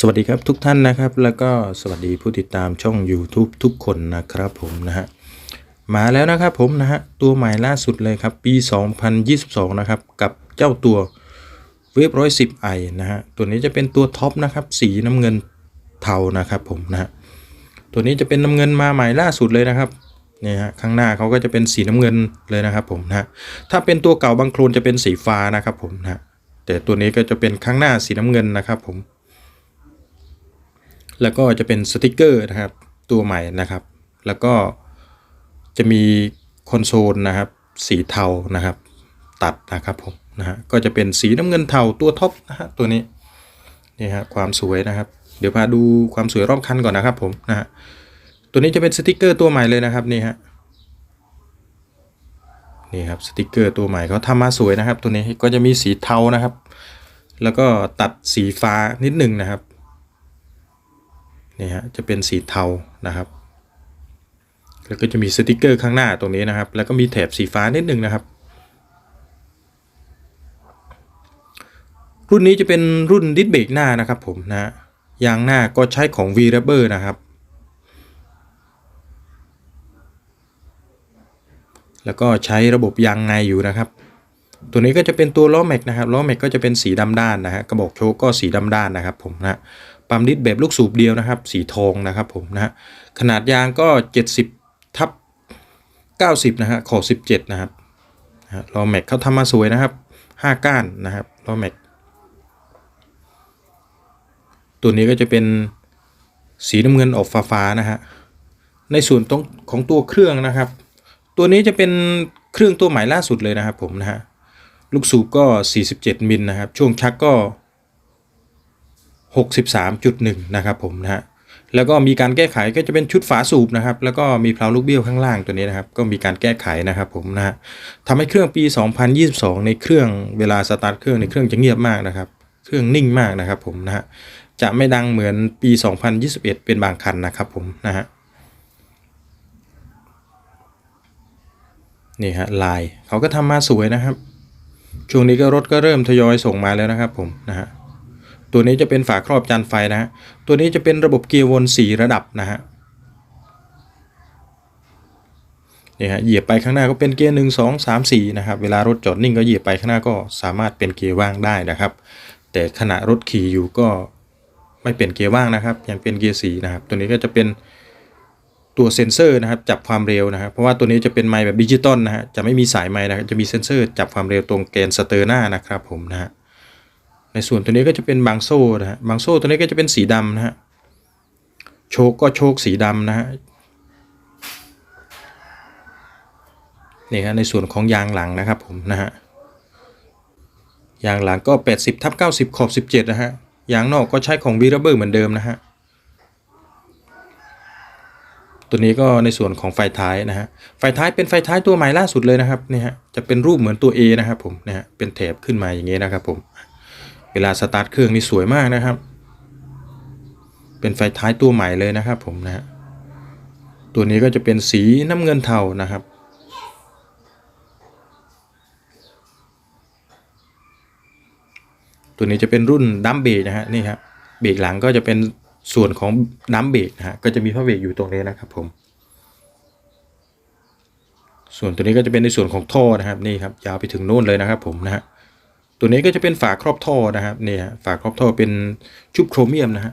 สวัสดีครับทุกท่านนะครับ แล้วก็สวัสดีผู้ติดตามช่อง YouTube ทุกคนนะครับผมนะฮะมาแล้วนะครับผมนะฮะตัวใหม่ล่าสุดเลยครับ ปี 2022 นะครับ กับเจ้าตัวเวฟร้อยสิบไอนะฮะตัวนี้จะเป็นตัวท็อปนะครับ สีน้ำเงินเทานะครับผมนะฮะตัวนี้จะเป็นน้ำเงินมาใหม่ล่าสุดเลยนะครับเนี่ยฮะข้างหน้าเขาก็จะเป็นสีน้ำเงินเลยนะครับผมนะฮะถ้าเป็นตัวเก่าบางโคลนจะเป็นสีฟ้านะครับผมนะฮะแต่ตัวนี้ก็จะเป็นข้างหน้าสีน้ำเงินนะครับผม แล้วก็จะเป็นสติกเกอร์นะครับตัวใหม่นะครับ แล้วก็จะมีคอนโซลนะครับสีเทานะครับ ตัดนะครับผมนะฮะก็จะเป็นสีน้ำเงินเทาตัวท็อปนะฮะตัวนี้นี่ฮะความสวยนะครับ เดี๋ยวพาดูความสวยรอบคันก่อนนะครับผมนะฮะตัวนี้จะเป็นสติกเกอร์ตัวใหม่เลยนะครับนี่ฮะนี่ครับสติกเกอร์ตัวใหม่เขาทำมาสวยนะครับ ตัวนี้ก็จะมีสีเทานะครับ แล้วก็ตัดสีฟ้านิดหนึ่งนะครับ นี่ฮะจะเป็นสีเทานะครับ แล้วก็จะมีสติกเกอร์ข้างหน้าตรงนี้นะครับ แล้วก็มีแถบสีฟ้านิดนึงนะครับ รุ่นนี้จะเป็นรุ่นดิสเบรกหน้านะครับผมนะยางหน้าก็ใช้ของ v r a b b e r นะครับ แล้วก็ใช้ระบบยางในอยู่นะครับ ตัวนี้ก็จะเป็นตัวล้อแม็กนะครับล้อแม็กก็จะเป็นสีดำด้านนะฮะกระบอกโชคก็สีดำด้านนะครับผมนะ ปั๊มดิสแบบลูกสูบเดียวนะครับ สีทองนะครับผมนะฮะขนาดยางก็ 70ทับ90 นะฮะขอ17 นะครับนะฮะล้อแม็กเขาทำมาสวยนะครับ 5 ก้านนะครับล้อแม็กตัวนี้ก็จะเป็นสีน้ำเงินออกฟ้าๆนะฮะในส่วนตรงของตัวเครื่องนะครับ ตัวนี้จะเป็นเครื่องตัวใหม่ล่าสุดเลยนะครับผมนะฮะลูกสูบก็ 47 มิลนะครับ ช่วงชักก็ 63.1 นะครับผมนะฮะแล้วก็มีการแก้ไขก็จะเป็นชุดฝาสูบนะครับ แล้วก็มีเพลาลูกเบี้ยวข้างล่างตัวนี้นะครับ ก็มีการแก้ไขนะครับผมนะฮะทำให้เครื่องปี 2022 ในเครื่องเวลาสตาร์ทเครื่องในเครื่องจะเงียบมากนะครับ เครื่องนิ่งมากนะครับผมนะฮะจะไม่ดังเหมือนปี 2021 เป็นบางคันนะครับผมนะฮะนี่ฮะลายเขาก็ทำมาสวยนะครับ ช่วงนี้ก็รถก็เริ่มทยอยส่งมาแล้วนะครับผมนะฮะ ตัวนี้จะเป็นฝาครอบจานไฟนะฮะตัวนี้จะเป็นระบบเกียร์วน4ระดับนะฮะนี่ฮะเหยียบไปข้างหน้าก็เป็นเกียร์หนึ่งสองสามสี่นะครับเวลารถจอดนิ่งก็เหยียบไปข้างหน้าก็สามารถเป็นเกียร์ว่างได้นะครับ แต่ขณะรถขี่อยู่ก็ไม่เป็นเกียร์ว่างนะครับ ยังเป็นเกียร์สี่นะครับ ตัวนี้ก็จะเป็นตัวเซ็นเซอร์นะครับจับความเร็วนะครับเพราะว่าตัวนี้จะเป็นไมค์แบบดิจิตอลนะฮะจะไม่มีสายไมค์นะครับจะมีเซ็นเซอร์จับความเร็วตรงแกนสเตอร์หน้านะครับผมนะฮะ ในส่วนตัวนี้ก็จะเป็นบางโซ่นะฮะบางโซ่ตัวนี้ก็จะเป็นสีดำนะฮะโชคก็โชคสีดำนะฮะนี่ฮะในส่วนของยางหลังนะครับผมนะฮะยางหลังก็ 80ทับ90 ขอบ 17 นะฮะยางนอกก็ใช้ของวีรเบอร์เหมือนเดิมนะฮะตัวนี้ก็ในส่วนของไฟท้ายนะฮะไฟท้ายเป็นไฟท้ายตัวใหม่ล่าสุดเลยนะครับนี่ฮะจะเป็นรูปเหมือนตัว A นะครับผมนะฮะเป็นแถบขึ้นมาอย่างนี้นะครับผม เวลาสตาร์ทเครื่องนี่สวยมากนะครับ เป็นไฟท้ายตัวใหม่เลยนะครับผมนะฮะตัวนี้ก็จะเป็นสีน้ำเงินเทานะครับ ตัวนี้จะเป็นรุ่นดัมเบรกนะฮะนี่ครับเบรกหลังก็จะเป็นส่วนของดัมเบรกนะฮะก็จะมีพระเบรกอยู่ตรงนี้นะครับผมส่วนตัวนี้ก็จะเป็นในส่วนของท่อนะครับนี่ครับยาวไปถึงโน่นเลยนะครับผมนะฮะ ตัวนี้ก็จะเป็นฝาครอบท่อนะครับเนี่ฮะฝาครอบท่อเป็นชุบโครเมียมนะฮะ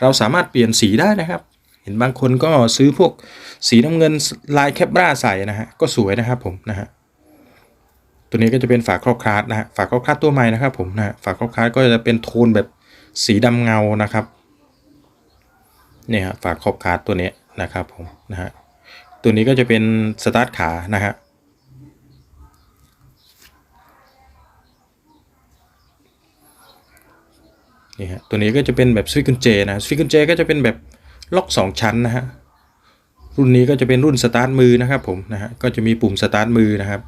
เราสามารถเปลี่ยนสีได้นะครับ เห็นบางคนก็ซื้อพวกสีน้ำเงินลายแคปราใส่นะฮะก็สวยนะครับผมนะฮะตัวนี้ก็จะเป็นฝาครอบคลาสนะฮะฝาครอบคลาสตัวใหม่นะครับผมนะฮะฝาครอบคลาสก็จะเป็นโทนแบบสีดำเงานะครับเนี่ยฮะฝาครอบคลาสตัวนี้นะครับผมนะฮะตัวนี้ก็จะเป็นสตาร์ทขานะฮะ นี่ฮะตัวนี้ก็จะเป็นแบบสวิตกุญแจนะสวิตกุญแจก็จะเป็นแบบล็อก 2 ชั้นนะฮะรุ่นนี้ก็จะเป็นรุ่นสตาร์ทมือนะครับผมนะฮะก็จะมีปุ่มสตาร์ทมือนะครับ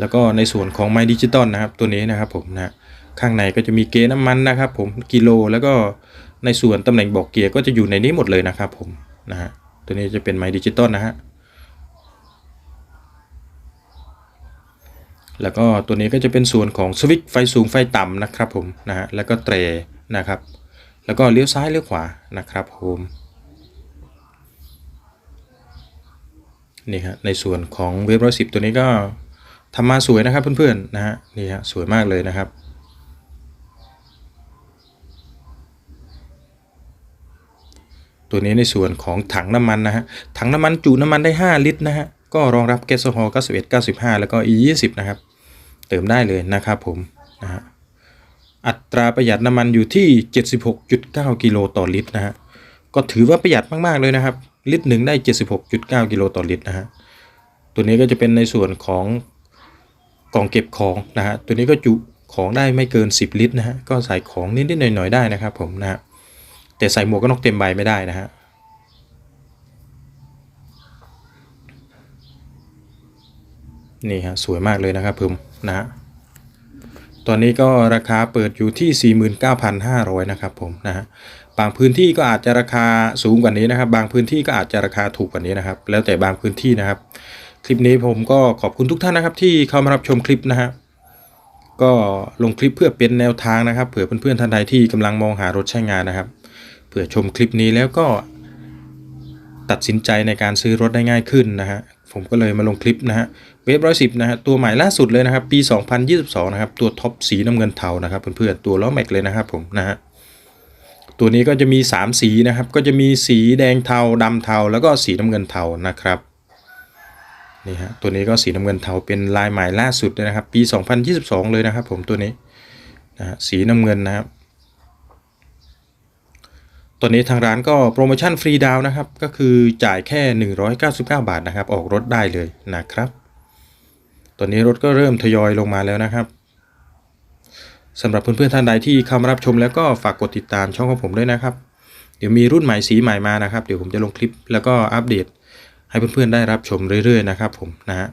แล้วก็ในส่วนของไม้ดิจิตอลนะครับตัวนี้นะครับผมนะข้างในก็จะมีเกน้ำมันนะครับผมกิโลแล้วก็ในส่วนตำแหน่งบอกเกียร์ก็จะอยู่ในนี้หมดเลยนะครับผมนะฮะตัวนี้จะเป็นไม้ดิจิตอลนะฮะ แล้วก็ตัวนี้ก็จะเป็นส่วนของสวิตช์ไฟสูงไฟต่ำนะครับผมนะฮะแล้วก็เตรนะครับ แล้วก็เลี้ยวซ้ายเลี้ยวขวานะครับผมนี่ฮะในส่วนของเว็บร้อยสิบตัวนี้ก็ทำมาสวยนะครับเพื่อนๆนะฮะนี่ฮะสวยมากเลยนะครับตัวนี้ในส่วนของถังน้ำมันนะฮะ ถังน้ำมันจุน้ำมันได้ 5 ลิตรนะฮะ ก็รองรับแก๊สโซฮอล์91 95 แล้วก็ E20 นะครับ เติมได้เลยนะครับผมนะฮะอัตราประหยัดน้ำมันอยู่ที่ 76.9 กิโลต่อลิตรนะฮะก็ถือว่าประหยัดมาก ๆ เลยนะครับ ลิตรหนึ่งได้ 76.9 กิโลต่อลิตรนะฮะตัวนี้ก็จะเป็นในส่วนของกล่องเก็บของนะฮะตัวนี้ก็จุของได้ไม่เกิน 10 ลิตรนะฮะก็ใส่ของนิดๆหน่อยๆได้นะครับผมนะฮะแต่ใส่หมวกกันน็อกเต็มใบไม่ได้นะฮะนี่ฮะสวยมากเลยนะครับผม นะ ตอนนี้ก็ราคาเปิดอยู่ที่ 49,500 นะครับผมนะฮะบางพื้นที่ก็อาจจะราคาสูงกว่านี้นะครับ บางพื้นที่ก็อาจจะราคาถูกกว่านี้นะครับ แล้วแต่บางพื้นที่นะครับ คลิปนี้ผมก็ขอบคุณทุกท่านนะครับ ที่เข้ามารับชมคลิปนะฮะก็ลงคลิปเพื่อเป็นแนวทางนะครับ เผื่อเพื่อนๆท่านใดที่กำลังมองหารถใช้งานนะครับ เผื่อชมคลิปนี้แล้วก็ ตัดสินใจในการซื้อรถได้ง่ายขึ้นนะฮะผมก็เลยมาลงคลิปนะฮะเวฟร้อยสิบนะฮะตัวใหม่ล่าสุดเลยนะครับ ปี 2022 นะครับ ตัวท็อปสีน้ำเงินเทานะครับเพื่อนๆตัวล้อแม็กเลยนะครับผมนะฮะตัวนี้ก็จะมี 3 สีนะครับ ก็จะมีสีแดงเทาดำเทา แล้วก็สีน้ำเงินเทานะครับนี่ฮะตัวนี้ก็สีน้ำเงินเทาเป็นลายใหม่ล่าสุดเลยนะครับ ปี 2022 เลยนะครับ ผมตัวนี้นะฮะสีน้ำเงินนะครับ ตัวนี้ทางร้านก็โปรโมชั่นฟรีดาวนะครับ ก็คือจ่ายแค่ 199 บาทนะครับ ออกรถได้เลยนะครับตัวนี้รถก็เริ่มทยอยลงมาแล้วนะครับสำหรับเพื่อนๆท่านใดที่เข้ามารับชมแล้วก็ฝากกดติดตามช่องของผมด้วยนะครับ เดี๋ยวมีรุ่นใหม่สีใหม่มานะครับ เดี๋ยวผมจะลงคลิปแล้วก็อัปเดต ให้เพื่อนๆได้รับชมเรื่อยๆนะครับ ผมนะฮะ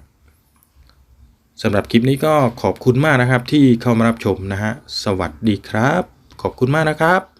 สำหรับคลิปนี้ก็ขอบคุณมากนะครับที่เข้ามารับชมนะฮะสวัสดีครับ ขอบคุณมากนะครับ